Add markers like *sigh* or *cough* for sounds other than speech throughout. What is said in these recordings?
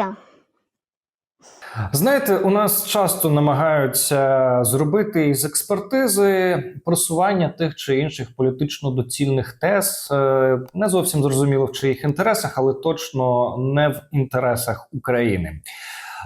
Так. Знаєте, у нас часто намагаються зробити із експертизи просування тих чи інших політично доцільних тез, е, не зовсім зрозуміло в чиїх інтересах, але точно не в інтересах України.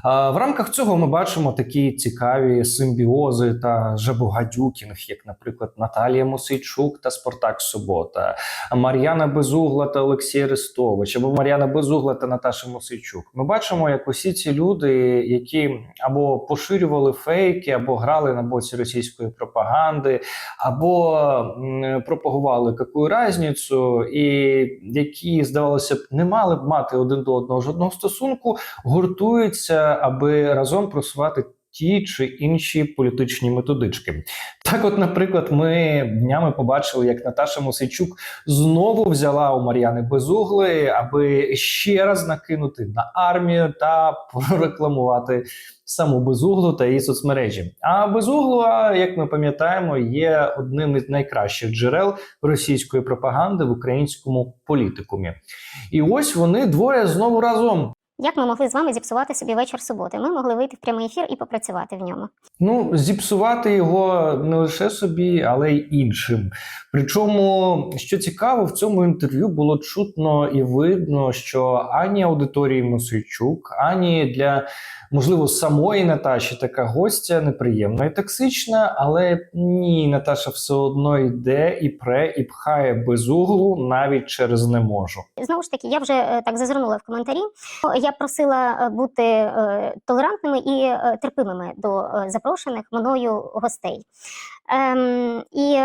В рамках цього ми бачимо такі цікаві симбіози та жабогадюкінг, як, наприклад, Наталія Мосейчук та Спартак Субота, Мар'яна Безугла та Олексій Арестович, або Мар'яна Безугла та Наташа Мосейчук. Ми бачимо, як усі ці люди, які або поширювали фейки, або грали на боці російської пропаганди, або пропагували яку різницю, і які, здавалося б, не мали б мати один до одного жодного стосунку, гуртуються, аби разом просувати. Ті чи інші політичні методички, так, от, наприклад, ми днями побачили, як Наташа Мосейчук знову взяла у Мар'яни Безугли, аби ще раз накинути на армію та прорекламувати саму Безуглу та її соцмережі. А Безугла, як ми пам'ятаємо, є одним із найкращих джерел російської пропаганди в українському політикумі. І ось вони двоє знову разом. Як ми могли з вами зіпсувати собі вечір суботи? Ми могли вийти в прямий ефір і попрацювати в ньому. Ну, зіпсувати його не лише собі, але й іншим. Причому, що цікаво, в цьому інтерв'ю було чутно і видно, що ані аудиторії Мосейчук, ані для можливо самої Наташі така гостя неприємна і токсична, але ні, Наташа все одно йде і пре, і пхає без углу навіть через не можу. Знову ж таки, я вже е, так зазирнула в коментарі. Я просила е, бути е, толерантними і терпимими до запрошених мною гостей. Ем, і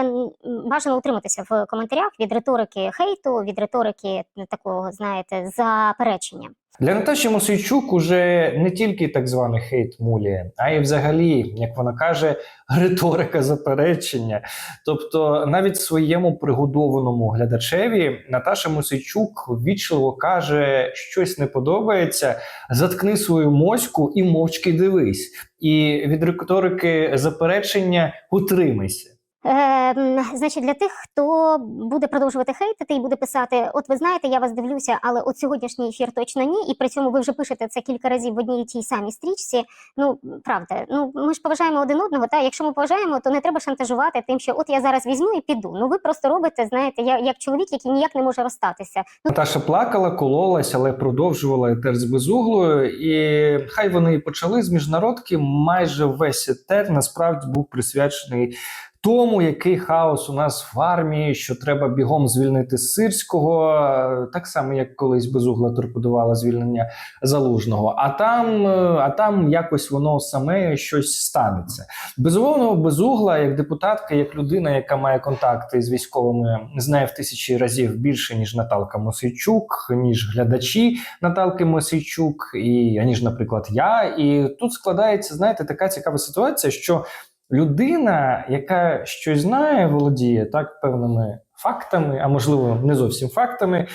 бажано утриматися в коментарях від риторики хейту, від риторики такого, знаєте, заперечення. Для Наташі Мосейчук уже не тільки так званий хейт мулі, а й взагалі, як вона каже, риторика заперечення. Тобто, навіть своєму пригодованому глядачеві Наташа Мосейчук ввічливо каже, щось не подобається, заткни свою моську і мовчки дивись. І від риторики заперечення утримайся. Е, значить, для тих, хто буде продовжувати хейтити і буде писати: От ви знаєте, я вас дивлюся, але от сьогоднішній ефір точно ні. І при цьому ви вже пишете це кілька разів в одній і тій самій стрічці. Ну правда, ну ми ж поважаємо один одного. Та якщо ми поважаємо, то не треба шантажувати тим, що от я зараз візьму і піду. Ну ви просто робите, знаєте, я як чоловік, який ніяк не може розстатися. Ну Наташа плакала, кололась, але продовжувала етер з безуглою. І хай вони і почали з міжнародки. Майже весь етер насправді був присвячений тому, який хаос у нас в армії, що треба бігом звільнити Сирського, так само як колись безугла торпедувала звільнення залужного. А там, е, а там якось воно саме щось станеться. Безумовно, безугла, як депутатка, як людина, яка має контакти з військовими, знає в тисячі разів більше ніж Наталка Мосейчук, ніж глядачі Наталки Мосейчук, і аніж, наприклад, я. І тут складається, знаєте, така цікава ситуація, що людина, яка щось знає, володіє так певними фактами, а можливо, не зовсім фактами.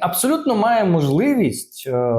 Абсолютно має можливість е,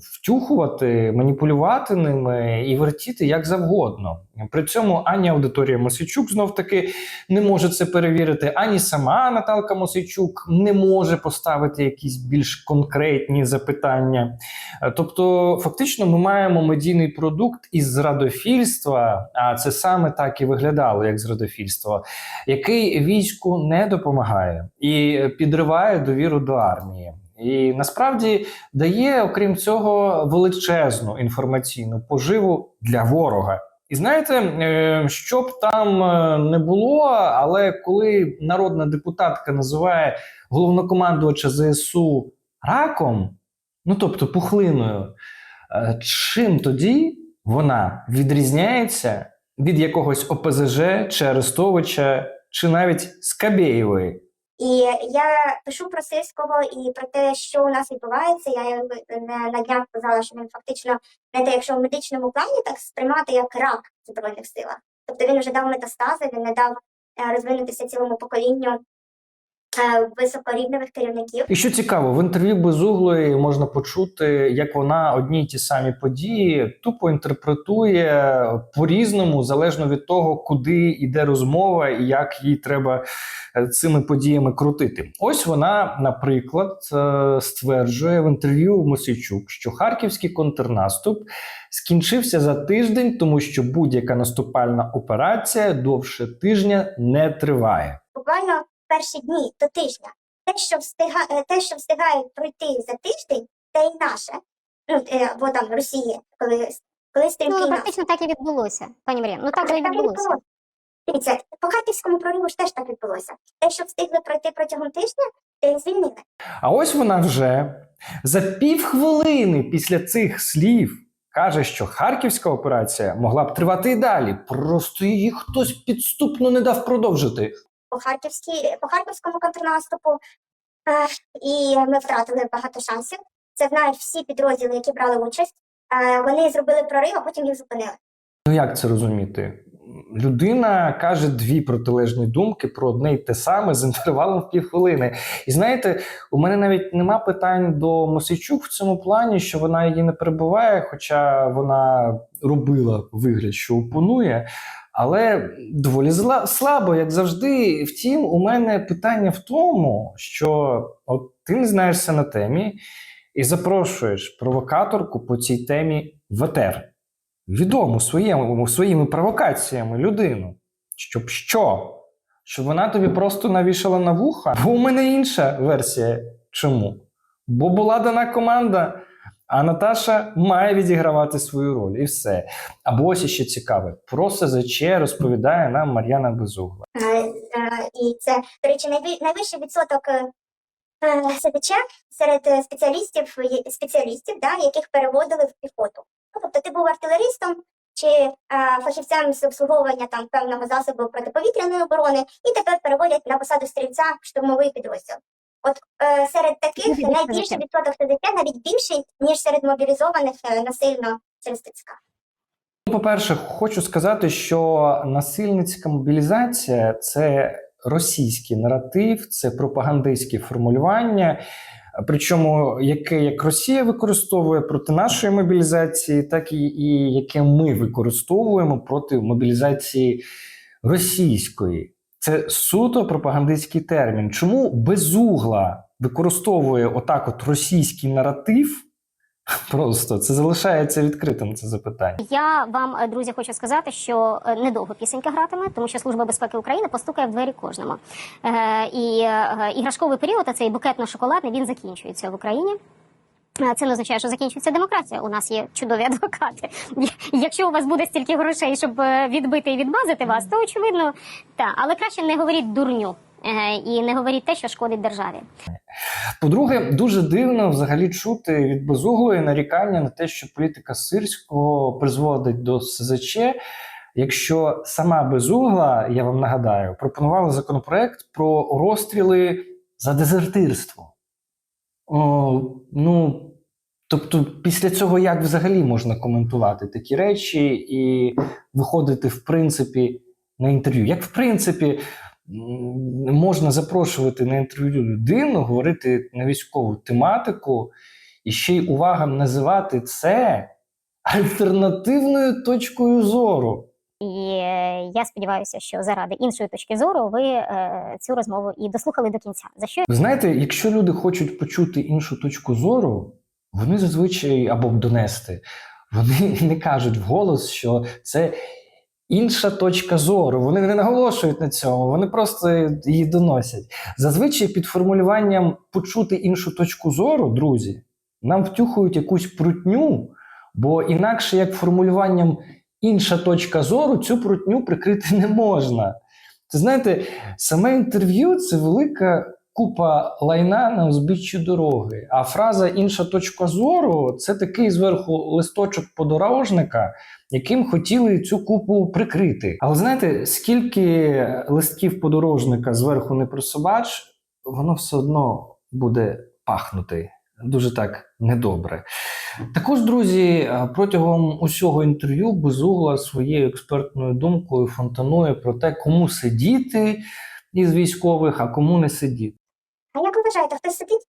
втюхувати, маніпулювати ними і вертіти як завгодно. При цьому ані аудиторія Мосійчук знов таки не може це перевірити, ані сама Наталка Мосійчук не може поставити якісь більш конкретні запитання. Е, Тобто, фактично, ми маємо медійний продукт із зрадофільства, а це саме так і виглядало як зрадофільство, який війську не допомагає і підриває довіру до армії. І насправді дає, окрім цього, величезну інформаційну поживу для ворога. І знаєте, е, що б там е, не було, але коли народна депутатка називає головнокомандувача ЗСУ раком, ну тобто пухлиною, е, чим тоді вона відрізняється від якогось ОПЗЖ чи Арестовича, чи навіть Скабєєвої? І я пишу про сильського і про те, що у нас відбувається. Я не на днях казала, що він фактично не те, якщо в медичному плані так сприймати як рак в збройних силах. Тобто він вже дав метастази, він не дав е, розвинутися цілому поколінню високорівневих керівників. І що цікаво, в інтерв'ю Безуглої можна почути, як вона одні й ті самі події тупо інтерпретує по-різному, залежно від того, куди йде розмова і як їй треба е, цими подіями крутити. Ось вона, наприклад, е, стверджує в інтерв'ю Мосійчук, що харківський контрнаступ скінчився за тиждень, тому що будь-яка наступальна операція довше тижня не триває. Буквально перші дні до тижня. Те, що встига, е, те, що встигають пройти за тиждень, те й наше. Ну, е, або там Росії, коли, коли стрілки Ну, практично так і відбулося, пані Марія. Ну так же і відбулося. Дивіться, по харківському прориву ж теж так відбулося. Те, що встигли пройти протягом тижня, те й звільнили. А ось вона вже за півхвилини після цих слів каже, що харківська операція могла б тривати і далі. Просто її хтось підступно не дав продовжити. По, харківській, по харківському контрнаступу, е, і ми втратили багато шансів. Це знають всі підрозділи, які брали участь. Е, вони зробили прорив, а потім їх зупинили. Ну як це розуміти? Людина каже дві протилежні думки про одне й те саме з інтервалом в півхвилини. І знаєте, у мене навіть нема питань до Мосійчук в цьому плані, що вона її не перебуває, хоча вона робила вигляд, що опонує. Але доволі зла, слабо, як завжди. Втім, у мене питання в тому, що от ти не знаєшся на темі і запрошуєш провокаторку по цій темі в етер відому своєму, своїми провокаціями людину. Щоб що? Щоб вона тобі просто навішала на вуха? Бо у мене інша версія. Чому? Бо була дана команда, а Наташа має відігравати свою роль, і все. Або ось ще цікаве: про СЗЧ розповідає нам Мар'яна Безугла. Е, е, і це, до речі, найві- найвищий відсоток е, е, серед спеціалістів, спеціалістів да, яких переводили в піхоту. Ну, тобто ти був артилеристом чи фахівцем з обслуговування там певного засобу протиповітряної оборони, і тепер переводять на посаду стрільця штурмовий підрозділ. От е, серед таких Дуже найбільший відсоток СДЧ навіть більший, ніж серед мобілізованих е, насильно через ТЦК. Ну, По-перше, хочу сказати, що насильницька мобілізація це російський наратив, це пропагандистське формулювання. Причому яке як Росія використовує проти нашої мобілізації, так і, і яке ми використовуємо проти мобілізації російської. Це суто пропагандистський термін. Чому безугла використовує отак от російський наратив? *laughs* Просто це залишається відкритим це запитання. Я вам, е, друзі, хочу сказати, що е, недовго пісенька гратиме, тому що Служба безпеки України постукає в двері кожному. Е, і е, іграшковий період, а цей букетно-шоколадний, він закінчується в Україні. Це не означає, що закінчується демократія. У нас є чудові адвокати. *laughs* Якщо у вас буде стільки грошей, щоб е, відбити і відмазати вас, то очевидно, так. Але краще не говоріть дурню е, і не говоріть те, що шкодить державі. По-друге, дуже дивно взагалі чути від безуглої нарікання на те, що політика Сирського призводить до СЗЧ. Якщо сама безугла, я вам нагадаю, пропонувала законопроект про розстріли за дезертирство. О, ну, тобто, після цього як взагалі можна коментувати такі речі і виходити, в принципі, на інтерв'ю? Як в принципі можна запрошувати на інтерв'ю людину, говорити на військову тематику, і ще й увага називати це альтернативною точкою зору. І е, я сподіваюся, що заради іншої точки зору ви е, цю розмову і дослухали до кінця. За що знаєте, якщо люди хочуть почути іншу точку зору, вони зазвичай або донести, вони *laughs* не кажуть вголос, що це інша точка зору. Вони не наголошують на цьому, вони просто її доносять. Зазвичай під формулюванням почути іншу точку зору, друзі, нам втюхують якусь прутню, бо інакше як формулюванням інша точка зору цю прутню прикрити *laughs* не можна. Це знаєте, саме інтерв'ю це велика купа лайна на узбіччі дороги. А фраза інша точка зору це такий зверху листочок подорожника, яким хотіли цю купу прикрити. Але знаєте, скільки листків подорожника зверху не присобач, воно все одно буде пахнути. Дуже так недобре. Також, друзі, протягом усього інтерв'ю Безугла своєю експертною думкою фонтанує про те, кому сидіти із військових, а кому не сидіти. А як ви вважаєте, хтось сидить?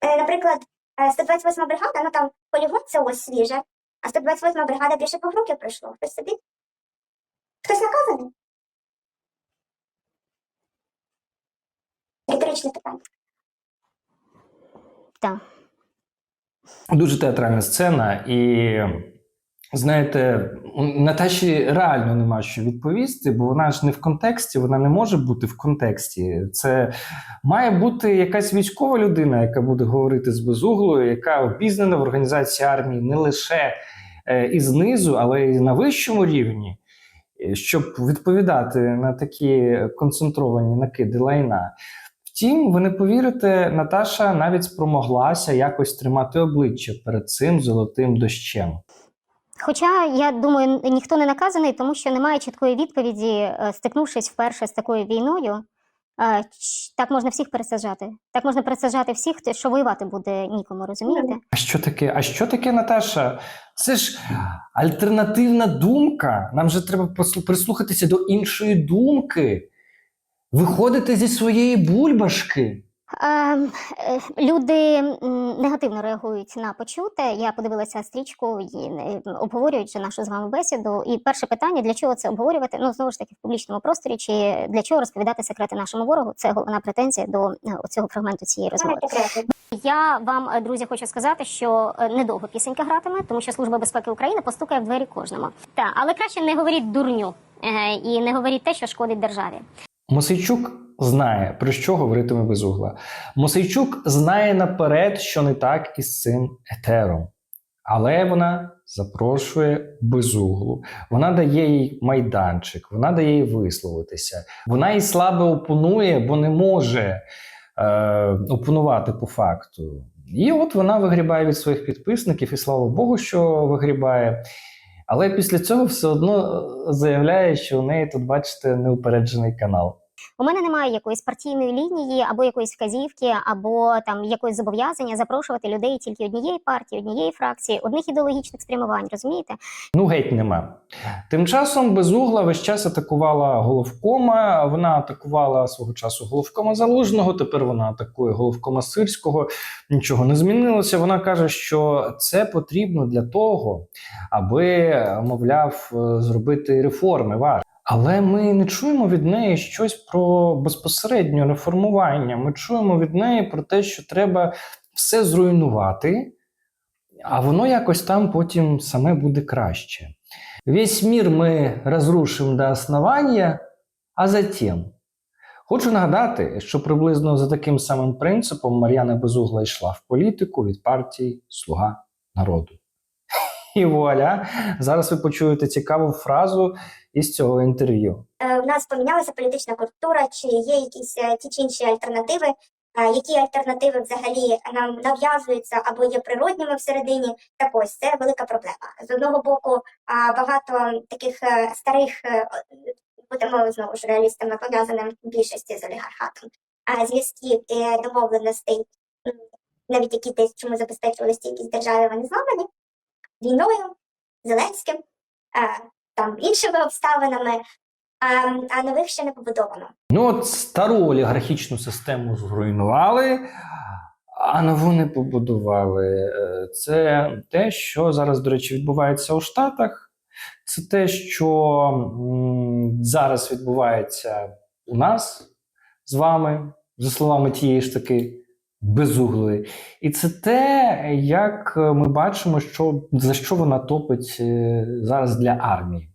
Е, наприклад, е, 128 бригада, ну там полігон це ось свіже, а 128 бригада більше двох років пройшло. Хтось сидить? Хтось наказаний? Риторичне питання. Так. Дуже театральна сцена, і знаєте, Наташі реально нема що відповісти, бо вона ж не в контексті, вона не може бути в контексті. Це має бути якась військова людина, яка буде говорити з безуглою, яка обізнана в організації армії не лише е, і знизу, але й на вищому рівні, е, щоб відповідати на такі концентровані накиди лайна. Втім, ви не повірите, Наташа навіть спромоглася якось тримати обличчя перед цим золотим дощем. Хоча я думаю, ніхто не наказаний, тому що немає чіткої відповіді, е, стикнувшись вперше з такою війною. е, Так можна всіх пересаджати. Так можна пересаджати всіх, що воювати буде нікому, розумієте? А що таке? А що таке, Наташа? Це ж альтернативна думка. Нам же треба прислухатися до іншої думки, виходити зі своєї бульбашки. Е, е, люди негативно реагують на почуте. Я подивилася стрічку і е, обговорюють нашу з вами бесіду. І перше питання: для чого це обговорювати? Ну знову ж таки в публічному просторі, чи для чого розповідати секрети нашому ворогу? Це головна претензія до е, цього фрагменту цієї розмови. Я вам, друзі, хочу сказати, що недовго пісенька гратиме, тому що Служба безпеки України постукає в двері кожному. Та але краще не говоріть дурню і не говоріть те, що шкодить державі. Мосейчук знає, про що говоритиме безугла. Мосейчук знає наперед, що не так із цим етером. Але вона запрошує безуглу. Вона дає їй майданчик, вона дає їй висловитися. Вона їй слабо опонує, бо не може е, опонувати по факту. І от вона вигрібає від своїх підписників, і слава Богу, що вигрібає. Але після цього все одно заявляє, що у неї тут, бачите, неупереджений канал. У мене немає якоїсь партійної лінії або якоїсь вказівки, або там якоїсь зобов'язання запрошувати людей тільки однієї партії, однієї фракції, одних ідеологічних спрямувань. Розумієте? Ну, геть нема. Тим часом безугла весь час атакувала головкома. Вона атакувала свого часу головкома залужного. Тепер вона атакує головкома сирського. Нічого не змінилося. Вона каже, що це потрібно для того, аби, мовляв, е, зробити реформи. Вар. Але ми не чуємо від неї щось про безпосереднє реформування. Ми чуємо від неї про те, що треба все зруйнувати, а воно якось там потім саме буде краще. Весь мир ми розрушимо до основання, а затем. Хочу нагадати, що приблизно за таким самим принципом Мар'яна Безугла йшла в політику від партії Слуга народу. І вуаля, зараз ви почуєте цікаву фразу із цього інтерв'ю. Е, У нас помінялася політична культура, чи є якісь е, ті чи інші альтернативи, Е, які альтернативи взагалі нам нав'язуються або є природніми всередині. Так ось це велика проблема. З одного боку, багато таких е, старих, е, будемо знову ж реалістами, пов'язаним більшості з олігархатом, а зв'язків домовленостей, навіть які десь чому забезпечували стійкість держави, вони зламані війною, Зеленським, е, там іншими обставинами, а, нових ще не побудовано. Ну, от стару олігархічну систему зруйнували, а нову не побудували. Е, Це те, що зараз, до речі, відбувається у Штатах. Це те, що зараз відбувається у нас з вами, за словами тієї ж таки безуглої. І це те, як ми бачимо, що, за що вона топить е, зараз для армії.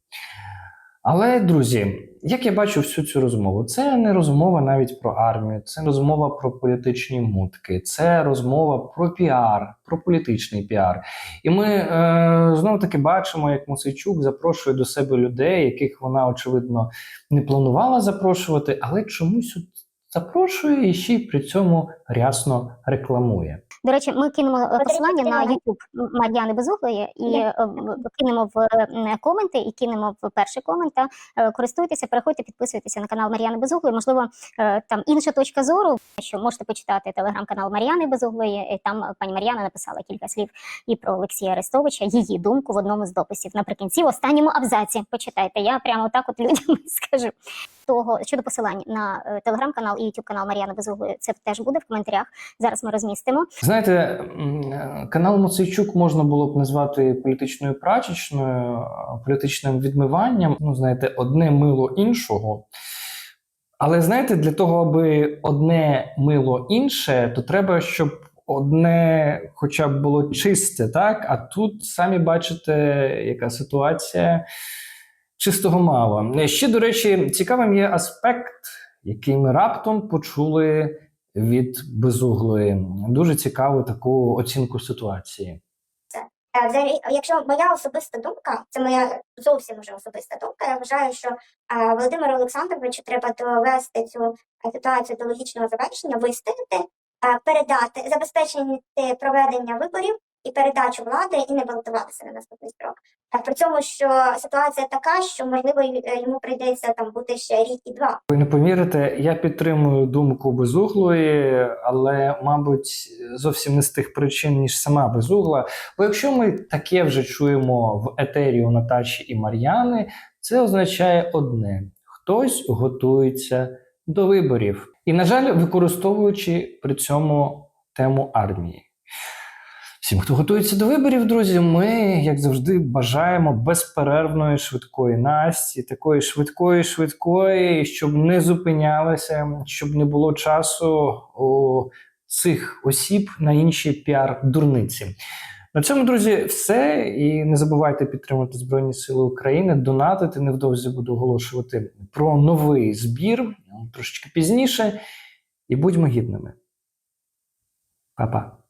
Але, друзі, як я бачу всю цю розмову, це не розмова навіть про армію, це розмова про політичні мутки, це розмова про піар, про політичний піар. І ми е, знову таки бачимо, як Мосейчук запрошує до себе людей, яких вона, очевидно, не планувала запрошувати, але чомусь запрошує і ще й при цьому рясно рекламує. До речі, ми кинемо е, посилання на. YouTube Мар'яни Безуглої і Є. е, кинемо в е, коменти і кинемо в перший комент. та, Користуйтеся, переходьте, підписуйтеся на канал Мар'яни Безуглої. Можливо, там інша точка зору, що можете почитати телеграм-канал Мар'яни Безуглої. І там пані Мар'яна написала кілька слів і про Олексія Арестовича, її думку в одному з дописів. Наприкінці, в останньому абзаці. Почитайте. Я прямо так от людям *laughs* скажу. Того щодо посилань на телеграм-канал і YouTube канал Мар'яни Безуглої, це теж буде в коментарях. Зараз ми розмістимо. Знаєте, е, канал Моцейчук можна було б назвати політичною прачечною, е, політичним відмиванням. Ну, знаєте, одне мило іншого. Але знаєте, для того, аби одне мило інше, то треба, щоб одне хоча б було чисте, так? А тут самі бачите, яка ситуація чистого мало. Ще, до речі, цікавим є аспект, який ми раптом почули від безуглої. Дуже цікаву таку оцінку ситуації. Е, Взагалі, якщо моя особиста думка, це моя зовсім уже особиста думка. Я вважаю, що е, Володимиру Олександровичу треба довести цю е, ситуацію до логічного завершення, вистояти, е, передати, забезпечити проведення виборів і передачу влади і не балотуватися на наступний строк. При цьому, що ситуація така, що можливо е, йому прийдеться там бути ще рік і два. Ви не повірите, я підтримую думку безуглої, але, мабуть, зовсім не з тих причин, ніж сама безугла. Бо якщо ми таке вже чуємо в етері у Наташі і Мар'яни, це означає одне: хтось готується до виборів. І, на жаль, використовуючи при цьому тему армії. Всім, хто готується до виборів, друзі, ми, як завжди, бажаємо безперервної швидкої Насті, такої швидкої, швидкої, щоб не зупинялися, щоб не було часу у цих осіб на інші піар-дурниці. На цьому, друзі, все. І не забувайте підтримувати Збройні Сили України, донатити. Невдовзі буду оголошувати про новий збір трошечки пізніше. І будьмо гідними. Па-па.